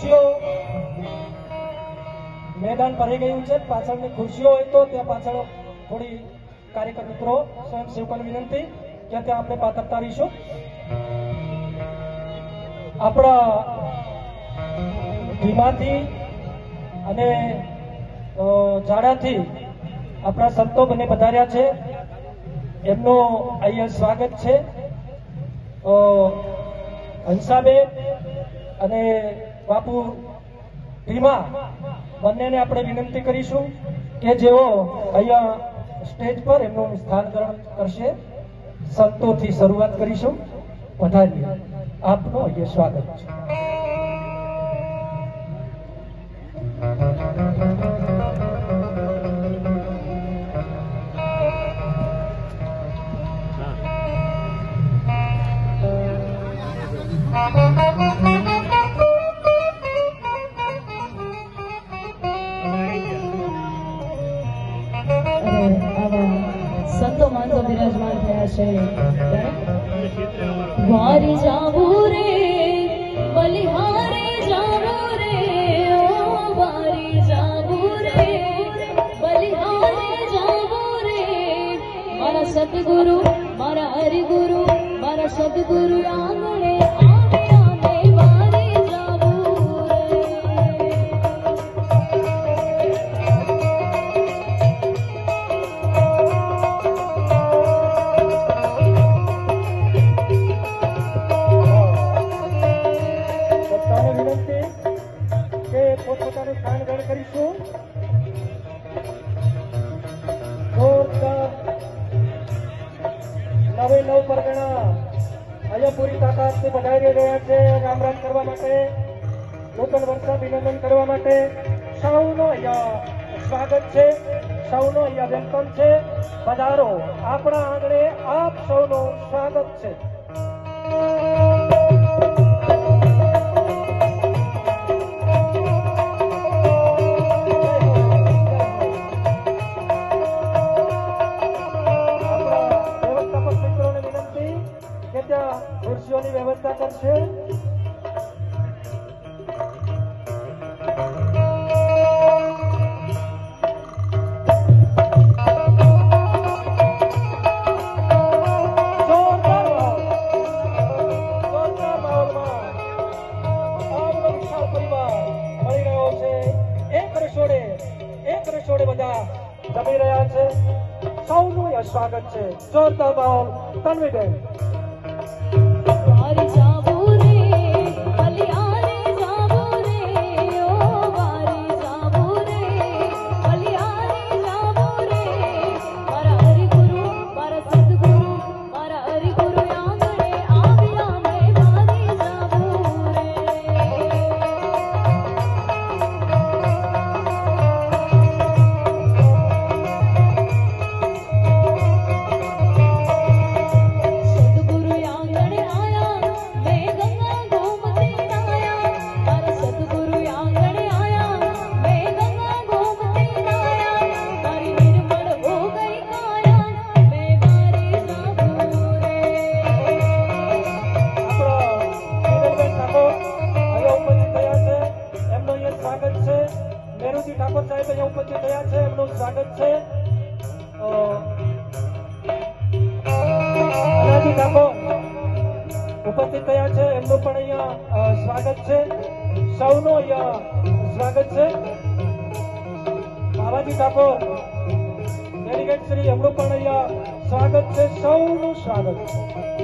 ખુરશીઓ મેદાન ભરાઈ ગયું છે. પાછળની ખુરશીઓ હોય તો ત્યાં પાછળ થોડી કાર્યકર મિત્રો સ્વયંસેવકોને વિનંતી કે ત્યાં આપણે પાથરતા રહીશું આપણા ધીમાથી અને ઝાડાથી આપણા સંતો બંને પધાર્યા છે. એમનો અહીંયા સ્વાગત છે. હંસાબેન અને બાપુ, ભીમા, બંનેને આપણે વિનંતી કરીશું કે જેઓ અહીંયા સ્ટેજ પર એમનું સ્થાન ગ્રહણ કરશે, સંતોથી શરૂઆત કરીશું. વધારીએ આપનું અહીંયા સ્વાગત છે. हारे जाबू रे बलिहारे जाबू रे ओ बारी जाबू रे बलिहारे जाबू रे मारा सतगुरु मारा हरि गुरु मारा सतगुरु राम નવે નવ પરગણા અહીંયા પૂરી તાકાતથી પધારી રહ્યા છે. રામ રામ કરવા માટે. નૂતન વર્ષ અભિનંદન કરવા માટે. સૌનો અહીંયા સ્વાગત છે. સૌનો અહીંયા વેલકમ છે. પધારો આપણા આંગણે આપ સૌનો સ્વાગત છે. રસોડે બધા જમી રહ્યા છે સૌનું અહીંયા સ્વાગત છે જોરદાર માહોલ તન્વીબેન વારી સ્વાગત છે. ઉપસ્થિત થયા છે, એમનું પણ અહીંયા સ્વાગત છે. સૌનું અહીંયા સ્વાગત છે. બાબાજી ઠાકોર ડેલિગેટ શ્રી એમનું પણ અહીંયા સ્વાગત છે. સૌનું સ્વાગત છે.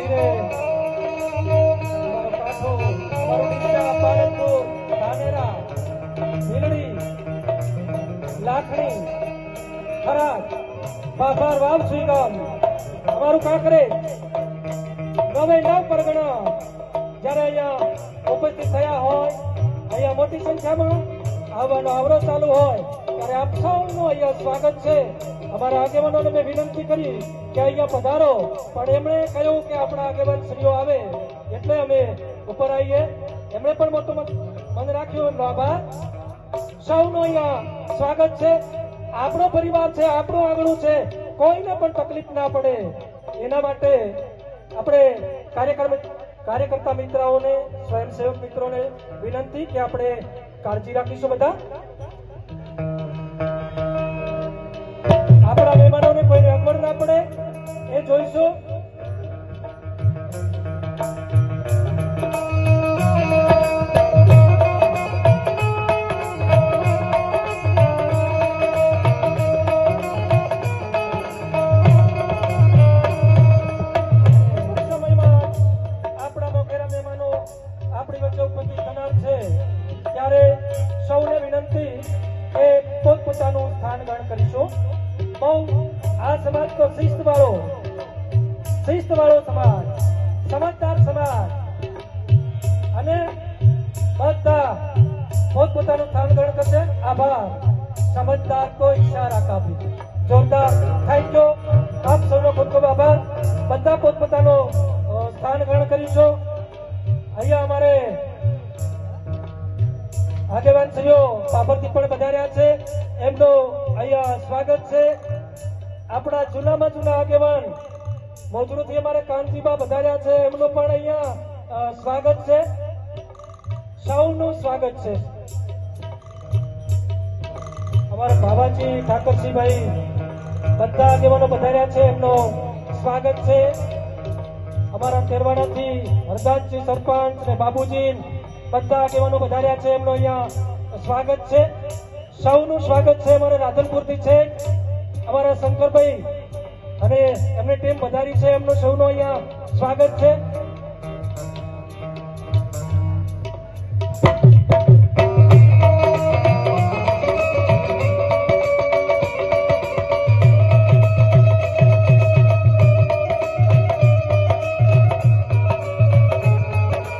ધીરે. અમારો કાંઠો, અમારો ડીસા, પાલનપુર, ધાનેરા, ભીલડી, લાખણી, નવ પરગણા જ્યારે અહીંયા ઉપસ્થિત થયા હોય અહીંયા મોટી સંખ્યામાં આવવાનો આવરો ચાલુ હોય ત્યારે આપ સૌનું અહીંયા સ્વાગત છે. અમારા આગેવાનોને મેં વિનંતી કરી કે અહીંયા પધારો. પણ એમણે કહ્યું કે આપણા આગેવાન શ્રીઓ આવે. એટલે અમે ઉપર આવીએ. એમણે પણ મોટું મન રાખ્યું. એમનો આભાર. સૌનું અહીંયા સ્વાગત છે. આપણો પરિવાર છે, આપણું આંગણું છે. કોઈને પણ તકલીફ ના પડે. એના માટે આપણે કાર્યકર કાર્યકર્તા મિત્રોને સ્વયંસેવક મિત્રોને વિનંતી કે આપણે કાળજી રાખીશું બધા. વિનંતી કે પોતપોતાનું સ્થાન ગ્રહણ કરીશું. બહુ આ સમાજ તો શિસ્ત વાળો શિસ્ત વાળો સમાજ, સમજદાર સમાજ. અને બધા પોતપોતાનું સ્થાન ગ્રહણ કરશે. આભાર. સમજદાર કો ઇશારા કાપી જોરદાર થેન્ક યુ આપ સૌનો ખૂબ ખૂબ આભાર. બધા પોતપોતાનો સ્થાન ગ્રહણ કરીશું અહીંયા અમારે આગેવાન થયો. પાપરથી પણ વધાર્યા છે. એમનું અહીંયા સ્વાગત છે. આપણા જૂનામાં જૂના આગેવાન મોજરૂથી અમારે કાનજીબા વધાર્યા છે. એમનું પણ અહીંયા સ્વાગત છે. સૌનું સ્વાગત છે. અમારા બાબાજી ઠાકરસિંહભાઈ બધા આગેવાનો વધાર્યા છે. એમનો સ્વાગત છે. અમારા તેરવાડાથી હરદાસજી સરપંચ અને બાબુજી બધા આગેવાનો વધાર્યા છે. એમનો અહીંયા સ્વાગત છે. સૌનું સ્વાગત છે. અમારે રાધનપુરથી છે. અમારા શંકરભાઈ અને એમને ટીમ વધારી છે એમનું સૌનું અહીંયા સ્વાગત છે.